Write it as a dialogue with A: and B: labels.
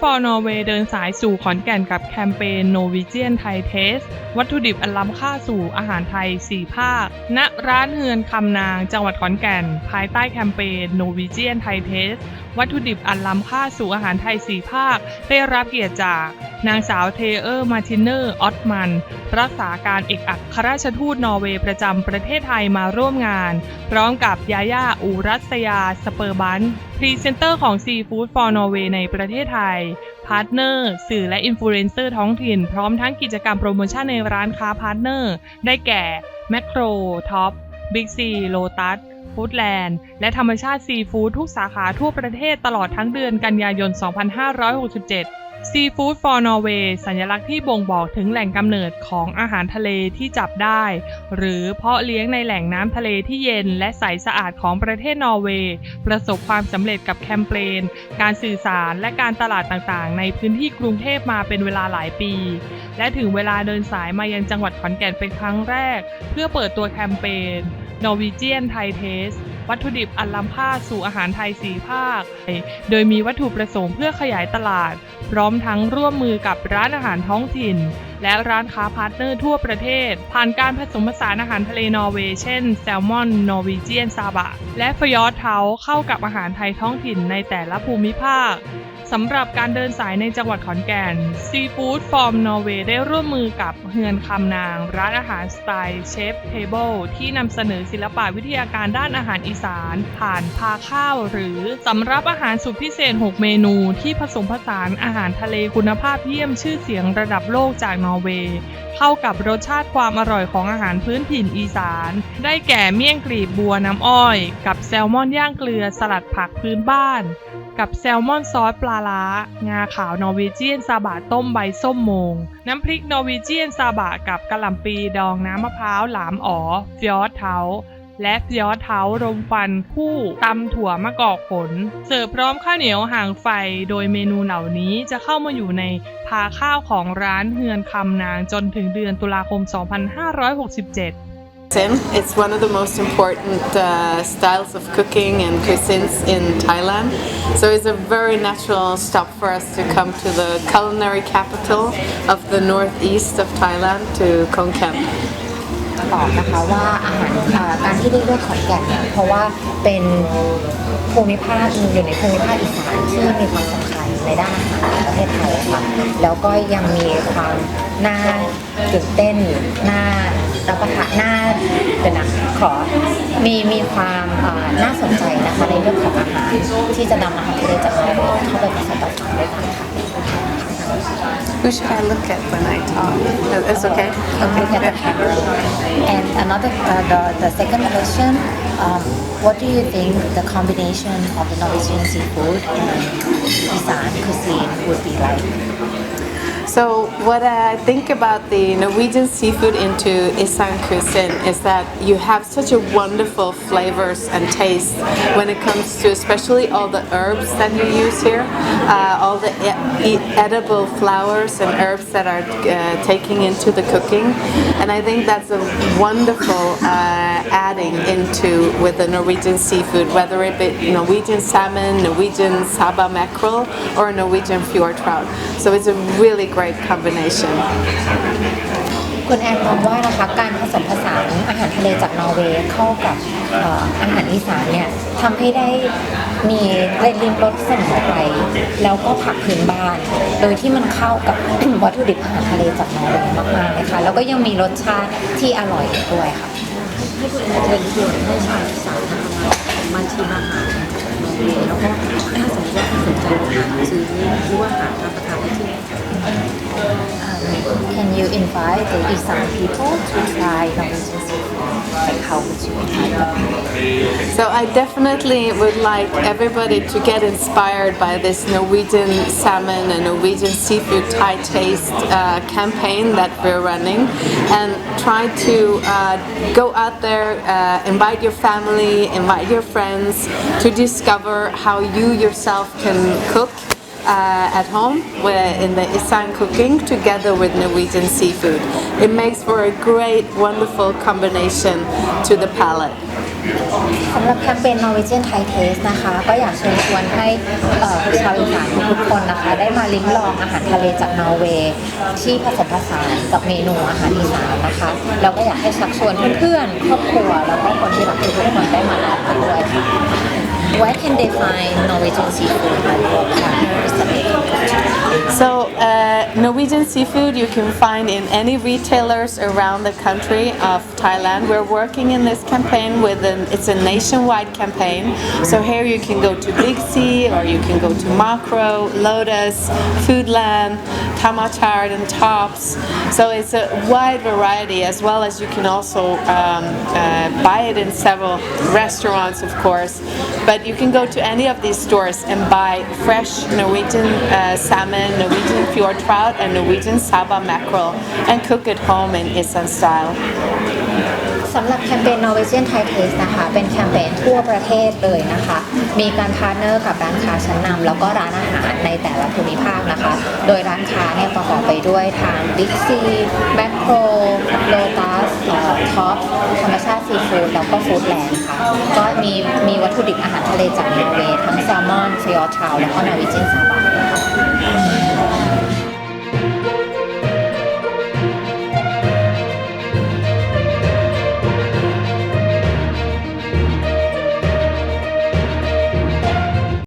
A: for Norway เดินสายสู่ขอนแก่นกับแคมเปญ Norwegian Thai Taste วัตถุดิบอันล้ำค่าสู่อาหารไทย 4 ภาค ณ ร้านเฮือนคำนางจังหวัดขอนแก่น ภายใต้แคมเปญ Norwegian Thai Taste วัตถุดิบอันล้ำค่าสู่อาหารไทย 4 ภาค ได้รับเกียรติจาก นางสาวเทเออร์ มาตินเนอร์ ออตมัน รักษาการเอกอัครราชทูตนอร์เวย์ประจำประเทศไทยมาร่วมงาน พร้อมกับยาย่าอูรัสยา สเปอร์บันพรีเซนเตอร์ของ Seafood for Norway ในประเทศไทย พาร์ทเนอร์ สื่อและอินฟลูเอนเซอร์ท้องถิ่น พร้อมทั้งกิจกรรมโปรโมชั่นในร้านค้าพาร์ทเนอร์ ได้แก่ แมคโคร ท็อป บิ๊กซี โลตัสฟู้ดแลนด์และธรรมชาติซีฟู้ดทุกสาขาทั่วประเทศตลอดทั้งเดือนกันยายน 2567 Seafood for Norway สัญลักษณ์ที่บ่งบอกถึงแหล่งกำเนิดของอาหารทะเลที่จับได้ หรือเพาะเลี้ยงในแหล่งน้ำทะเลที่เย็นและใสสะอาดของประเทศนอร์เวย์ ประสบความสำเร็จกับแคมเปญการสื่อสารและการตลาดต่างๆ ในพื้นที่กรุงเทพมาเป็นเวลาหลายปี และถึงเวลาเดินสายมายังจังหวัดขอนแก่นเป็นครั้งแรก เพื่อเปิดตัวแคมเปญ Norwegian Thai Taste วัตถุดิบอันล้ำค่าสู่อาหารไทยสีภาค โดยมีวัตถุประสงค์เพื่อขยายตลาด พร้อมทั้งร่วมมือกับร้านอาหารท้องถิ่น และร้านค้าพาร์ทเนอร์ทั่วประเทศ ผ่านการผสมผสานอาหารทะเลนอร์เวย์เช่นแซลมอน นอร์วีเจียนซาบะ และฟยอร์ดเทาเข้ากับอาหารไทยท้องถิ่นในแต่ละภูมิภาคสำหรับการเดินสายในจังหวัดขอนแก่น Seafood Farm Norway ได้ร่วมมือกับเฮือนคำนาง ร้านอาหารสไตล์เชฟเทเบิลที่นำเสนอศิลปะวิทยาการด้านอาหารอีสาน ผ่านพาข้าวหรือสำรับอาหารสุดพิเศษ 6 เมนูที่ผสมผสานอาหารทะเลคุณภาพเยี่ยมชื่อเสียงระดับโลกจากนอร์เวย์เข้ากับรสชาติความอร่อยของอาหารพื้นถิ่นอีสาน ได้แก่เมี่ยงกลีบบัวน้ำอ้อย กับแซลมอนย่างเกลือสลัดผักพื้นบ้าน กับแซลมอนซอสปลาล้างาขาวนอร์วีเจียนซาบะต้มใบส้มโมง น้ำพริกนอร์วีเจียนซาบะกับกะหล่ำปีดองน้ำมะพร้าวหลามอ๋อฟยอดเทา และฟยอเท้ารมควันคู่ตำถั่วมะกอกผล เสิร์ฟพร้อมข้าวเหนียวห่างไฟ โดยเมนูเหล่านี้จะเข้ามาอยู่ในพาข้าวของร้านเฮือนคำนางจนถึงเดือนตุลาคม 2567
B: It's one of the most important uh, styles of cooking and cuisines in Thailand. So it's a very natural stop for us to come to the culinary capital of the northeast of Thailand to Khon Kaen.
C: บอกนะคะว่าอาหารการที่ได้เลือกขอนแก่นเนี่ยเพราะว่าเป็นภูมิภาคอยู่ในภูมิภาคอีสานที่มีความสำคัญในด้านอาหารของประเทศไทยค่ะแล้วก็ยังมีความน่าตื่นเต้นน่ารับประทานน่าเดี๋ยวนะขอมีมีความน่าสนใจนะคะในเรื่องของอาหารที่จะนำอาหารทะเลจากนอร์เวย์เข้าไปผสมผสานด้วยกันค่ะ
B: Who should I look at when I talk? It's okay.
C: camera. And another, uh, the, the second question, um, what do you think the combination of the Norwegian seafood and Isan cuisine would be like?
B: So what I think about the Norwegian seafood into Isan cuisine is that you have such a wonderful flavors and taste when it comes to especially all the herbs that you use here, uh, all the e- edible flowers and herbs that are uh, taking into the cooking, and I think that's a wonderful uh, adding into with the Norwegian seafood, whether it be Norwegian salmon, Norwegian saba mackerel, or Norwegian fjord trout. So it's a really great combination.
C: คุณแอนมองว่านะคะการผสมผสานอาหารทะเลจากนอร์เวย์เข้ากับเอ่ออาหารอีสานเนี่ยทำให้ได้มีได้ลิ้มรสสมุนไพรแล้วก็ผักพื้นบ้าน โดยที่มันเข้ากับ วัตถุดิบอาหารทะเลจากนอร์เวย์มากๆเลยค่ะแล้วก็ยังมีรสชาติที่อร่อยอีกด้วยค่ะ
D: ให้คุณแอนเชิญชวนให้ชาวอีสานนะคะมาชิมอาหาร
C: invite the Isan people to try Norwegian seafood? Like how would you?
B: So I definitely would like everybody to get inspired by this Norwegian salmon and Norwegian seafood Thai taste uh, campaign that we're running, and try to uh, go out there, uh, invite your family, invite your friends to discover how you yourself can cook. Uh, at home where in the Isan cooking together with Norwegian seafood. It makes for a great, wonderful combination to the palate.
C: สำหรับแคมเปญ Norwegian Thai Taste นะคะ ก็อยากเชิญชวนให้เอ่อชาวอีสานทุกๆคนนะคะ ได้มาลิ้มลองอาหารทะเลจากนอร์เวย์ที่ผสมผสานกับเมนูอาหารอีสานนะคะแล้วก็อยากให้ชักชวนเพื่อนๆครอบครัว แล้วก็คนที่รักทุกคนได้มาลองกันด้วยค่ะ Where can they find Norwegian seafood
B: So, uh, Norwegian seafood you can find in any retailers around the country of Thailand. We're working in this campaign with an it's a nationwide campaign. So here you can go to Big Sea or you can go to Macro, Lotus, Foodland, Kamachard, and Tops. So it's a wide variety as well as you can also um, uh, buy it in several restaurants, of course. But you can go to any of these stores and buy fresh Norwegian uh, salmon, Norwegian fjord trout, and Norwegian saba mackerel and cook at home in Isan style.
C: สำหรับแคมเปญ Norwegian Thai Taste นะคะ เป็นแคมเปญทั่วประเทศเลยนะคะ มีการพาร์ทเนอร์กับร้านค้าชั้นนำแล้วก็ร้านอาหารในแต่ละภูมิภาคนะคะ โดยร้านค้าเนี่ยประกอบไปด้วยทาง Big C, Macro, Lotus ท็อปธรรมชาติซีฟู้ดแล้วก็ฟู้ดแลนด์ค่ะ ก็มีมีวัตถุดิบอาหารทะเลจากนอร์เวย์ทั้งแซลมอนฟิออทาวแล้วก็นอร์วีเจนซาบะค่ะ